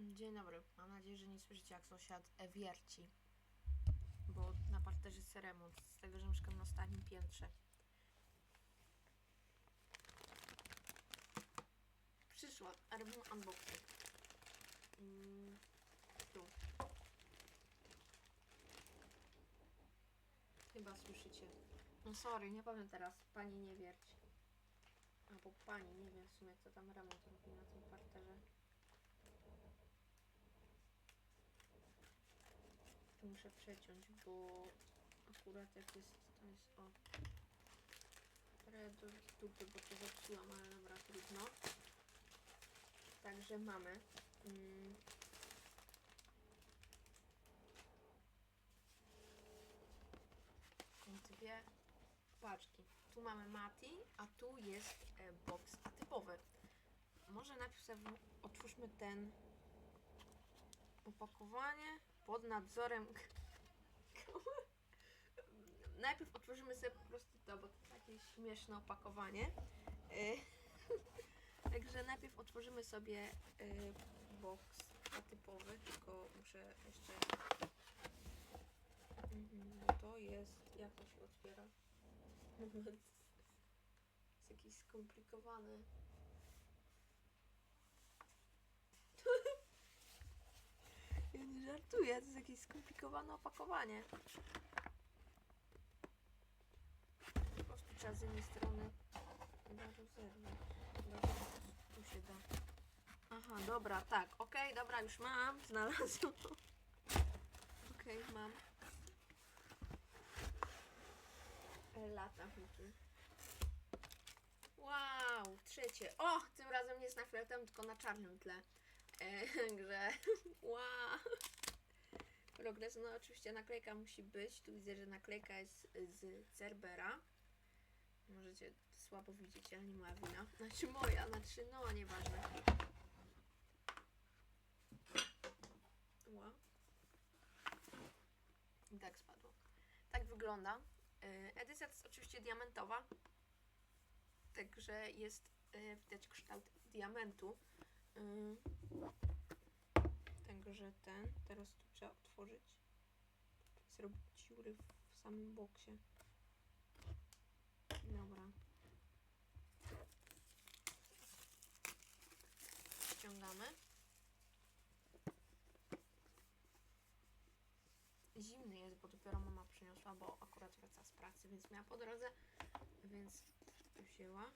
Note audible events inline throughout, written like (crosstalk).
Dzień dobry. Mam nadzieję, że nie słyszycie jak sąsiad wierci. Bo na parterze jest remont. Z tego, że mieszkam na ostatnim piętrze. Przyszła, a robimy unboxing. Mm, tu. Chyba słyszycie. No sorry, nie powiem teraz. Pani nie wierci. Albo pani, nie wiem w sumie kto tam remont robi na tym parterze. Tu muszę przeciąć, bo akurat jak jest, to jest o trochę dupy, bo to zepsułam, ale dobra, trudno. Także mamy mm, dwie paczki. Tu mamy Mati, a tu jest e, box atypowy. Może najpierw sobie otwórzmy ten opakowanie pod nadzorem. Najpierw otworzymy sobie po prostu to, bo to takie śmieszne opakowanie. Y, (laughs) Także najpierw otworzymy sobie y, box atypowy, tylko muszę jeszcze. Mhm, To jest. Jak to się otwiera? (laughs) Jest jakiś skomplikowany. Ja nie żartuję, to jest jakieś skomplikowane opakowanie. Po prostu trzeba z jednej strony chyba rozerwać. Tu się da. Aha, dobra, tak, okej, dobra, już mam, (laughs) znalazłam. Okej, mam. E, Lata tu. Wow, trzecie. O, tym razem nie jest na fioletowym, tylko na czarnym tle. E, (laughs) wow. Progres, no oczywiście naklejka musi być. Tu widzę, że naklejka jest z Cerbera. Możecie słabo widzieć, ale nie moja wina. (laughs) Znaczy moja, znaczy no, nieważne. Wow. I tak spadło. Tak wygląda. E, Edycja jest oczywiście diamentowa. Także jest e, widać kształt diamentu. Ym, Także ten, teraz tu trzeba otworzyć. Zrobić dziury w, w samym boksie. Dobra. Ściągamy. Zimny jest, bo dopiero mama przyniosła, bo akurat wraca z pracy, więc miała po drodze, więc wzięła.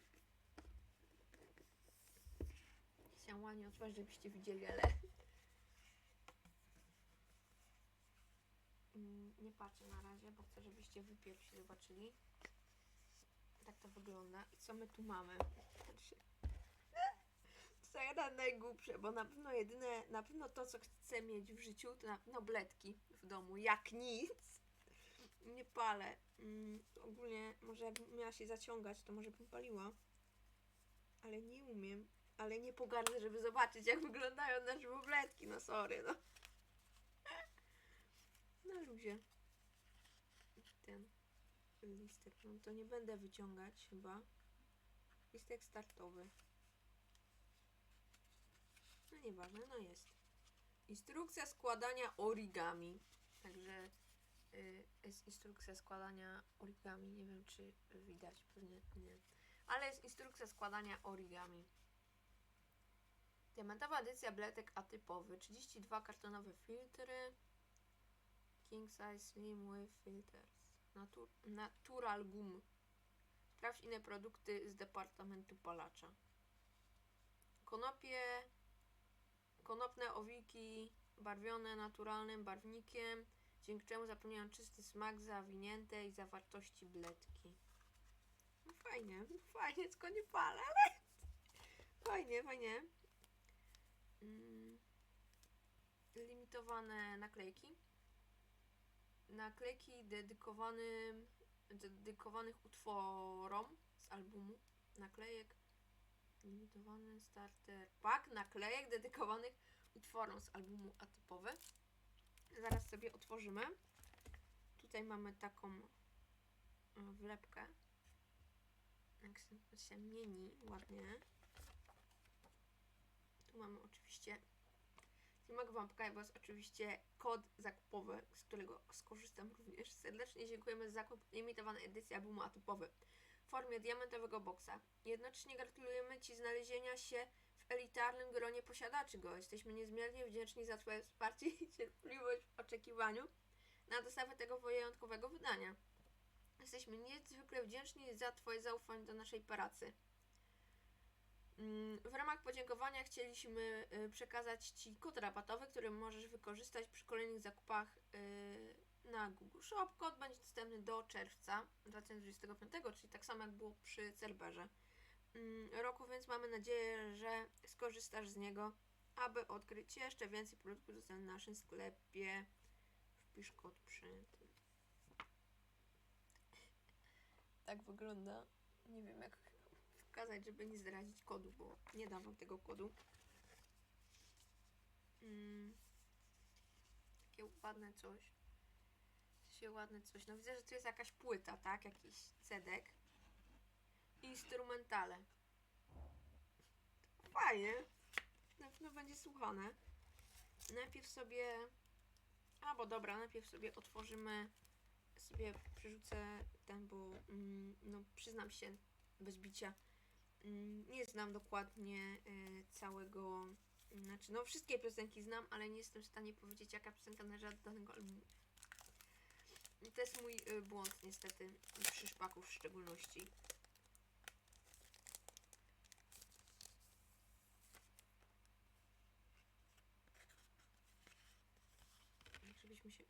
Chciałam nie otworzyć, żebyście widzieli, ale Mm, nie patrzę na razie, bo chcę, żebyście wy pierwsi zobaczyli. Tak to wygląda. I co my tu mamy? Znaczy, (laughs) jeden najgłupsze, bo na pewno jedyne, na pewno to, co chcę mieć w życiu, to na pewno bledki w domu, jak nic. Nie palę. Mm, ogólnie, może jakbym miała się zaciągać, to może bym paliła. Ale nie umiem. Ale nie pogardzę, żeby zobaczyć, jak wyglądają nasze bobletki. No sorry, no. (laughs) Na luzie. Listek. No to nie będę wyciągać chyba. Listek startowy. No nieważne, no jest. Instrukcja składania origami. Także y, jest instrukcja składania origami. Nie wiem, czy widać, pewnie nie. Ale jest instrukcja składania origami. Diamentowa edycja bletek atypowy. 32 kartonowe filtry. King size slim with filters. Natu natural gum. Sprawdź inne produkty z departamentu palacza. Konopie, konopne owiki barwione naturalnym barwnikiem, dzięki czemu zapewniają czysty smak zawiniętej zawartości bledki. No fajnie, fajnie, tylko nie palę, ale (laughs) fajnie, fajnie. Mm. Limitowane naklejki naklejki dedykowanych utworom z albumu naklejek limitowany starter pack naklejek dedykowanych utworom z albumu atypowy zaraz sobie otworzymy. Tutaj mamy taką e, wlepkę. Jak się- mieni ładnie. Tu mamy oczywiście mogę Wam pokazać, oczywiście kod zakupowy, z którego skorzystam również. Serdecznie dziękujemy za zakup limitowanej edycji albumu atypowy w formie diamentowego boksa. Jednocześnie gratulujemy Ci znalezienia się w elitarnym gronie posiadaczy go. Jesteśmy niezmiernie wdzięczni za Twoje wsparcie i cierpliwość w oczekiwaniu na dostawę tego wyjątkowego wydania. Jesteśmy niezwykle wdzięczni za Twoje zaufanie do naszej pracy. Mm, W ramach podziękowania chcieliśmy y, przekazać Ci kod rabatowy, który możesz wykorzystać przy kolejnych zakupach y, na Google Shop. Kod będzie dostępny do czerwca 2025, czyli tak samo jak było przy Cerberze mm, roku, więc mamy nadzieję, że skorzystasz z niego, aby odkryć jeszcze więcej produktów dostępnych w naszym sklepie. Wpisz kod przy tym. Tak wygląda. Nie wiem jak wskazać, żeby nie zdradzić kodu, bo nie dam wam tego kodu. Mm. Takie ładne coś. Się ładne coś. No widzę, że tu jest jakaś płyta, tak? Jakiś cedek. Instrumentale. Fajnie. Na pewno będzie słuchane. Najpierw sobie... A, bo dobra, najpierw sobie otworzymy sobie przerzucę ten, bo mm, no przyznam się bez bicia, nie znam dokładnie y, całego, znaczy no wszystkie piosenki znam, ale nie jestem w stanie powiedzieć jaka piosenka należy do danego albumu. To jest mój y, błąd niestety, przy szpaku w szczególności. Żebyśmy się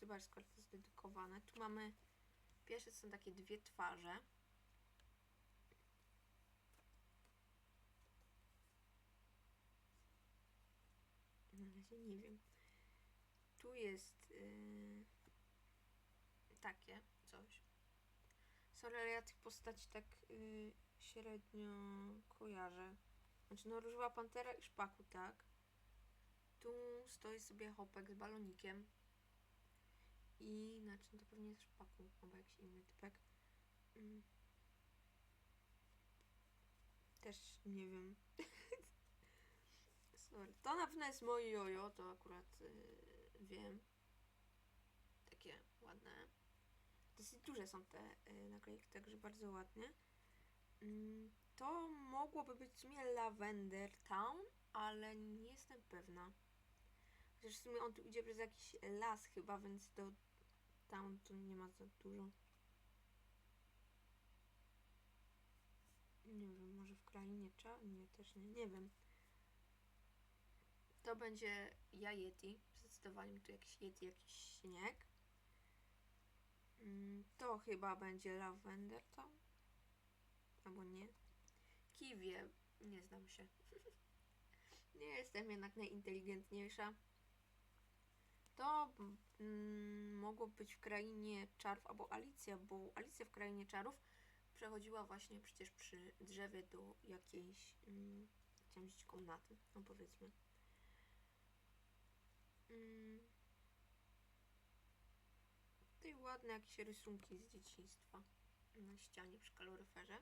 zobaczyć, skoro to jest dedykowane. Tu mamy, pierwsze są takie dwie twarze. Na razie nie wiem. Tu jest yy, takie coś. Sorry, ale ja tych postaci tak yy, średnio kojarzę. Znaczy, no Różowa Pantera i Szpaku, tak. Tu stoi sobie chopek z balonikiem. I znaczy, no to pewnie jest Szpaku, albo jakiś inny typek. Mm. Też nie wiem. (laughs) Sorry. To na pewno jest moje jojo, to akurat yy, wiem. Takie ładne. Dosyć duże są te yy, naklejki, także bardzo ładnie. Mm, to mogłoby być w sumie Lavender Town, ale nie jestem pewna. Chociaż w sumie on tu idzie przez jakiś las chyba, więc do town tu nie ma za dużo. Nie wiem, może w krainie cza? Nie, też nie, nie wiem. To będzie ja Yeti. Zdecydowanie tu jakiś Yeti, jakiś śnieg. Mm, To chyba będzie Lavender Town. Albo nie. Kiwie. Nie znam się. (laughs) nie jestem jednak najinteligentniejsza. To mm, mogło być w krainie czarów albo Alicja, bo Alicja w krainie czarów przechodziła właśnie przecież przy drzewie do jakiejś mm, komnaty, no powiedzmy. Mm. Tutaj ładne jakieś rysunki z dzieciństwa na ścianie przy kaloryferze.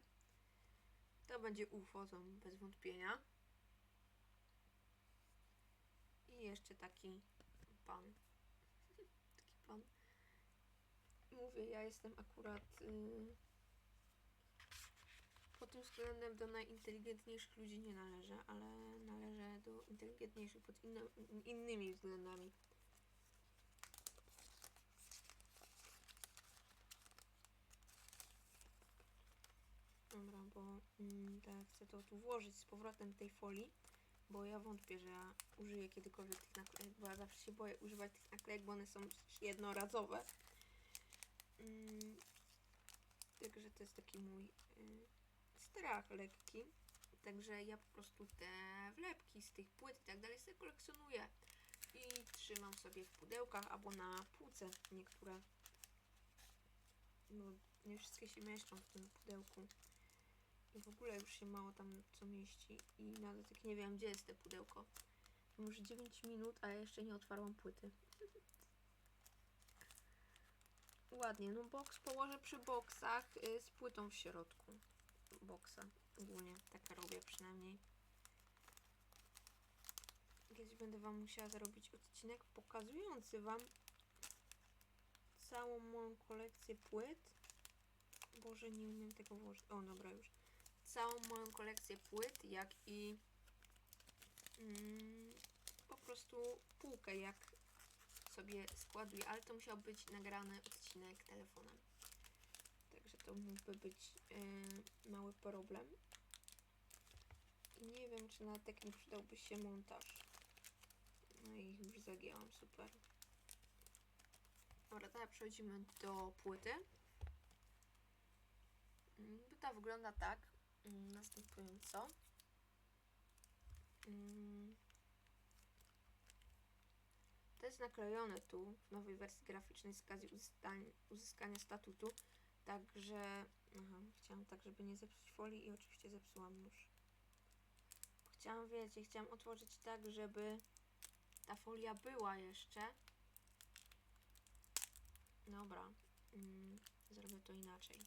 To będzie UFO, to bez wątpienia. I jeszcze taki pan. taki pan. Mówię, ja jestem akurat yy, tym względem do najinteligentniejszych ludzi nie należę, ale należę do inteligentniejszych pod inno, innymi względami. Dobra, bo mm, tak, chcę to tu włożyć z powrotem tej folii, bo ja wątpię, że ja użyję kiedykolwiek tych naklejek, bo ja zawsze się boję używać tych naklejek, bo one są jednorazowe. Mm, także to jest taki mój y, strach lekki. Także ja po prostu te wlepki z tych płyt i tak dalej sobie kolekcjonuję i trzymam sobie w pudełkach albo na półce niektóre. No, nie wszystkie się mieszczą w tym pudełku. I w ogóle już się mało tam co mieści. I nawet tak nie wiem, gdzie jest te pudełko. Już 9 minut, a ja jeszcze nie otwarłam płyty. Ładnie, no boks położę przy boksach y, z płytą w środku. Boksa ogólnie, tak robię przynajmniej. Jakieś będę wam musiała zrobić odcinek pokazujący wam całą moją kolekcję płyt. Boże, nie umiem tego włożyć. O, dobra, już. Całą moją kolekcję płyt, jak i mm, po prostu półkę, jak sobie składuję, ale to musiał być nagrany odcinek telefonem. To mógłby być e, mały problem. I nie wiem, czy na tak nie przydałby się montaż. No i już zagięłam, super. Dobra, teraz przechodzimy do płyty. Mm, Płyta wygląda tak, mm, następująco. Mm. To jest naklejone tu w nowej wersji graficznej z okazji uzyskania statutu. Także aha, chciałam tak, żeby nie zepsuć folii i oczywiście zepsułam już. Chciałam, wiecie, chciałam otworzyć tak, żeby ta folia była jeszcze. Dobra, mm, zrobię to inaczej.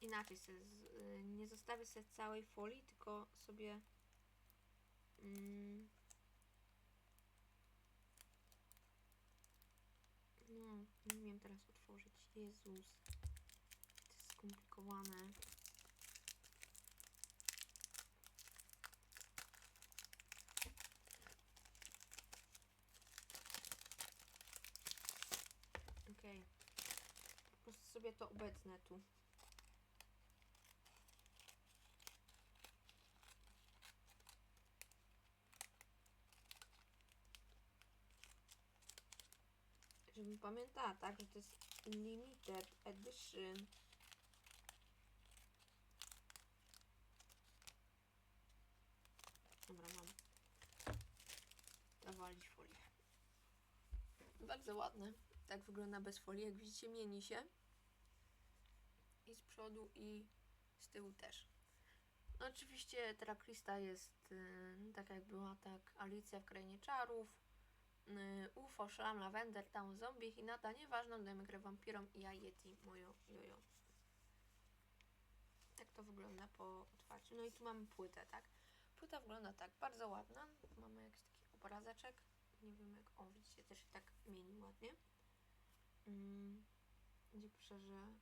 Inaczej sobie, z, y, nie zostawię sobie całej folii, tylko sobie mm, no, nie wiem teraz otworzyć. Jezus. To jest skomplikowane. Okej. Po prostu sobie to obecnę tu. Żebym pamiętała, tak, że to jest limited edition. Dobra, mam. Zawalić folię. Bardzo ładne. Tak wygląda bez folii. Jak widzicie, mieni się. I z przodu, i z tyłu też. No, oczywiście Trakrista jest yy, tak jak była, tak Alicja w Krainie Czarów, UFO, Szlam, Lavender, Town Zombie, Hinata, nieważne, dajmy grę wampirom i ja Yeti, moją jojo. Tak to wygląda po otwarciu. No i tu mamy płytę, tak? Płyta wygląda tak, bardzo ładna. Mamy jakiś taki obrazeczek. Nie wiem jak, o widzicie, też się tak mieni ładnie. Mm, gdzie pisze, że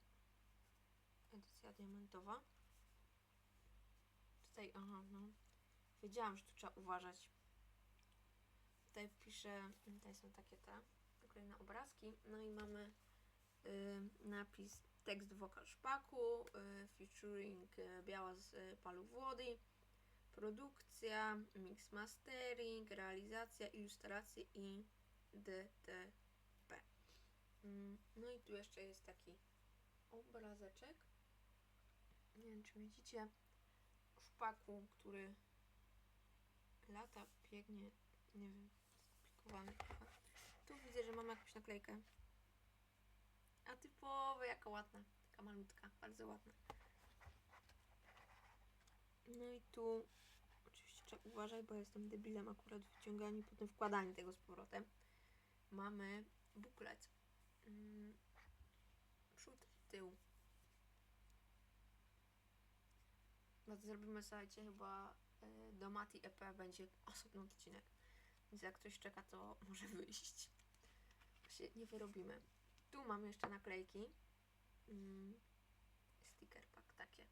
edycja diamentowa. Tutaj, aha, no. Wiedziałam, że tu trzeba uważać. Tutaj pisze, tutaj są takie te kolejne obrazki. No i mamy y, napis tekst wokal szpaku, y, featuring y, biała z y, palu włody, produkcja, mix mastering, realizacja, ilustracje i DTP. Mm, No i tu jeszcze jest taki obrazeczek. Nie wiem, czy widzicie szpaku, który lata, biegnie, nie wiem, Tu widzę, że mam jakąś naklejkę. A typowa, jaka ładna. Taka malutka, bardzo ładna. No i tu oczywiście trzeba uważać, bo jestem debilem akurat w wyciąganiu i potem wkładaniu tego z powrotem. Mamy buklet. Mm, przód, tył. No to zrobimy, słuchajcie, chyba y, do Mati EP będzie osobny odcinek. Więc jak ktoś czeka, to (laughs) może wyjść. Się nie wyrobimy. Tu mamy jeszcze naklejki. Mm, sticker pack takie.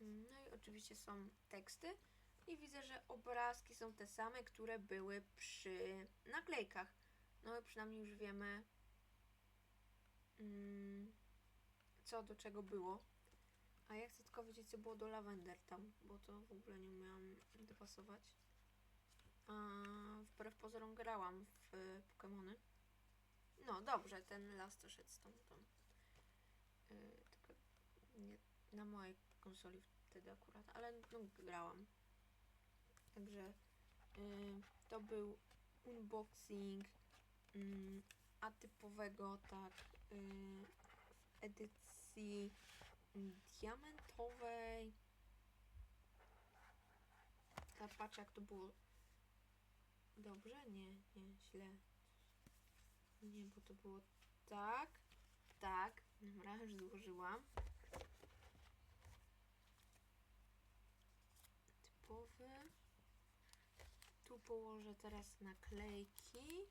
Mm, No i oczywiście są teksty. I widzę, że obrazki są te same, które były przy naklejkach. No i przynajmniej już wiemy, mm, co do czego było. A ja chcę tylko wiedzieć, co było do Lavender tam, bo to w ogóle nie umiałam dopasować. A wbrew pozorom grałam w Pokémony. No dobrze, ten las to szedł tą, tą. Yy, tylko nie na mojej konsoli wtedy akurat, ale no, grałam. Także yy, to był unboxing yy, atypowego, tak, yy, w edycji diamentowej. Tak, patrz jak to było. Dobrze? Nie, nie, źle. Nie, bo to było tak, tak. Dobra, już złożyłam. Typowy. Tu położę teraz naklejki.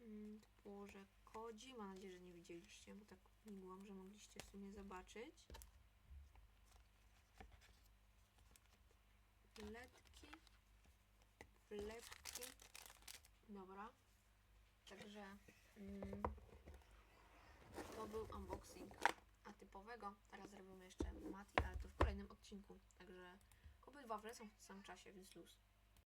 Mm, tu położę kodzi. Mam nadzieję, że nie widzieliście, bo tak migłam, że mogliście w sumie zobaczyć. Letki. Wlepki. Dobra. Także mm, to był unboxing atypowego. Teraz zrobimy jeszcze Mati, ale to w kolejnym odcinku. Także obydwa wlecą w tym samym czasie, więc luz.